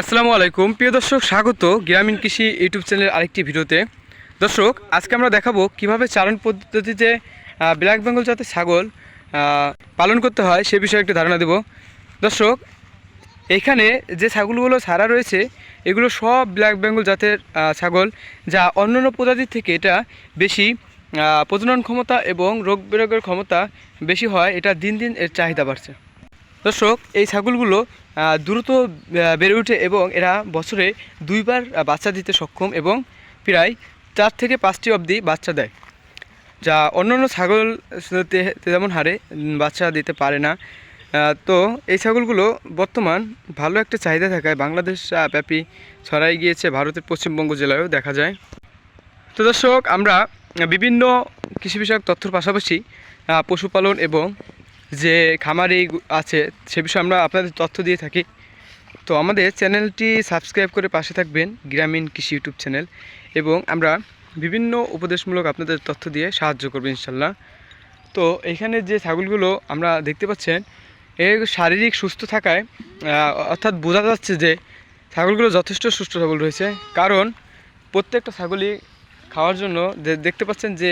আসসালামু আলাইকুম। প্রিয় দর্শক, স্বাগত গ্রামীণ কৃষি ইউটিউব চ্যানেলের আরেকটি ভিডিওতে। দর্শক, আজকে আমরা দেখাবো কীভাবে চারণ পদ্ধতিতে ব্ল্যাক বেঙ্গল জাতের ছাগল পালন করতে হয় সে বিষয়ে একটি ধারণা দেব। দর্শক এইখানে যে ছাগলগুলো ছাড়া রয়েছে, এগুলো সব ব্ল্যাক বেঙ্গল জাতের ছাগল, যা অন্যান্য প্রজাতির থেকে এটা বেশি প্রজনন ক্ষমতা এবং রোগ বিরোগের ক্ষমতা বেশি হয়, এটা দিন দিন এর চাহিদা বাড়ছে। দর্শক, এই ছাগলগুলো দ্রুত বেড়ে ওঠে এবং এরা বছরে দুইবার বাচ্চা দিতে সক্ষম এবং প্রায় চার থেকে পাঁচটি অবধি বাচ্চা দেয়, যা অন্যান্য ছাগল তেমন হারে বাচ্চা দিতে পারে না। তো এই ছাগলগুলো বর্তমান ভালো একটা চাহিদা থাকায় বাংলাদেশ ব্যাপী ছড়াই গিয়েছে। ভারতের পশ্চিমবঙ্গ জেলায়ও দেখা যায়। তো দর্শক, আমরা বিভিন্ন কৃষি বিষয়ক তথ্যর পাশাপাশি পশুপালন এবং যে খামারি আছে, সে বিষয়ে আমরা আপনাদের তথ্য দিয়ে থাকি। তো আমাদের চ্যানেলটি সাবস্ক্রাইব করে পাশে থাকবেন, গ্রামীণ কৃষি ইউটিউব চ্যানেল। এবং আমরা বিভিন্ন উপদেশমূলক আপনাদের তথ্য দিয়ে সাহায্য করব, ইনশাল্লাহ। তো এখানে যে ছাগলগুলো আমরা দেখতে পাচ্ছেন এর শারীরিক সুস্থ থাকায় অর্থাৎ বোঝা যাচ্ছে যে ছাগলগুলো যথেষ্ট সুস্থ সবল রয়েছে। কারণ প্রত্যেকটা ছাগলই খাওয়ার জন্য দেখতে পাচ্ছেন যে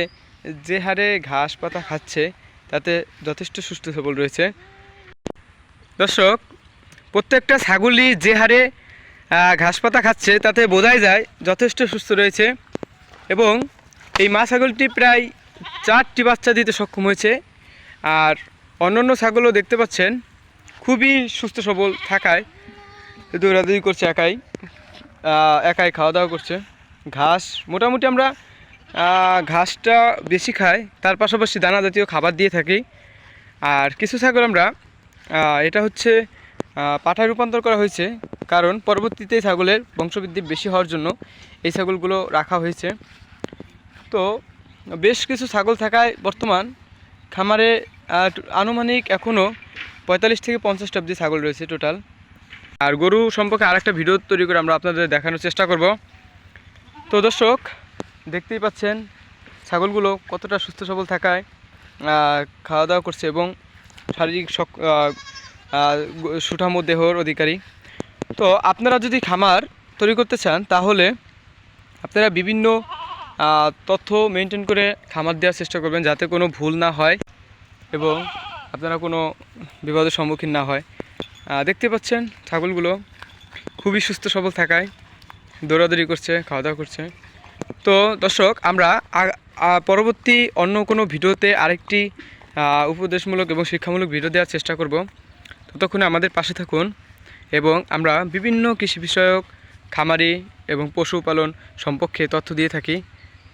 যে হারে ঘাস পাতা খাচ্ছে তাতে যথেষ্ট সুস্থ সবল রয়েছে। দর্শক, প্রত্যেকটা ছাগলই যে হারে ঘাস পাতা খাচ্ছে, তাতে বোঝাই যায় যথেষ্ট সুস্থ রয়েছে এবং এই মা ছাগলটি প্রায় চারটি বাচ্চা দিতে সক্ষম হয়েছে। আর অন্যান্য ছাগলও দেখতে পাচ্ছেন, খুবই সুস্থ সবল থাকায় দৌড়াদৌড়ি করছে একাই একাই খাওয়া দাওয়া করছে। ঘাস মোটামুটি আমরা ঘাসটা বেশি খায় তার পাশাপাশি দানা জাতীয় খাবার দিয়ে থাকি। আর কিছু ছাগল আমরা এটা হচ্ছে পাঠায় রূপান্তর করা হয়েছে, কারণ পরবর্তীতে ছাগলের বংশবৃদ্ধি বেশি হওয়ার জন্য এই ছাগলগুলো রাখা হয়েছে। তো বেশ কিছু ছাগল থাকায় বর্তমান খামারে আনুমানিক এখনও পঁয়তাল্লিশ থেকে পঞ্চাশটা অব্দি ছাগল রয়েছে টোটাল। আর গরু সম্পর্কে আরেকটা ভিডিও তৈরি করে আমরা আপনাদের দেখানোর চেষ্টা করব। তো দর্শক দেখতেই পাচ্ছেন ছাগলগুলো কতটা সুস্থ সবল থাকায় খাওয়া দাওয়া করছে এবং শারীরিক গ- সুঠাম দেহর অধিকারী। তো আপনারা যদি খামার তৈরি করতে চান, তাহলে আপনারা বিভিন্ন তথ্য মেনটেন করে খামার দেওয়ার চেষ্টা করবেন যাতে কোনো ভুল না হয় এবং আপনারা কোনো বিপদের সম্মুখীন না হয়। দেখতে পাচ্ছেন ছাগলগুলো খুবই সুস্থ সবল থাকায়, দৌড়াদৌড়ি করছে খাওয়া দাওয়া করছে। তো দর্শক, আমরা পরবর্তী অন্য কোনো ভিডিওতে আরেকটি উপদেশমূলক এবং শিক্ষামূলক ভিডিও দেওয়ার চেষ্টা করব। ততক্ষণে আমাদের পাশে থাকুন এবং আমরা বিভিন্ন কৃষি বিষয়ক, খামারি এবং পশুপালন সম্পর্কে তথ্য দিয়ে থাকি।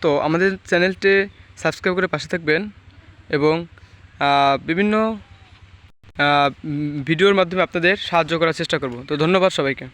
তো আমাদের চ্যানেলটি সাবস্ক্রাইব করে পাশে থাকবেন এবং বিভিন্ন ভিডিওর মাধ্যমে আপনাদের সাহায্য করার চেষ্টা করব। তো ধন্যবাদ সবাইকে।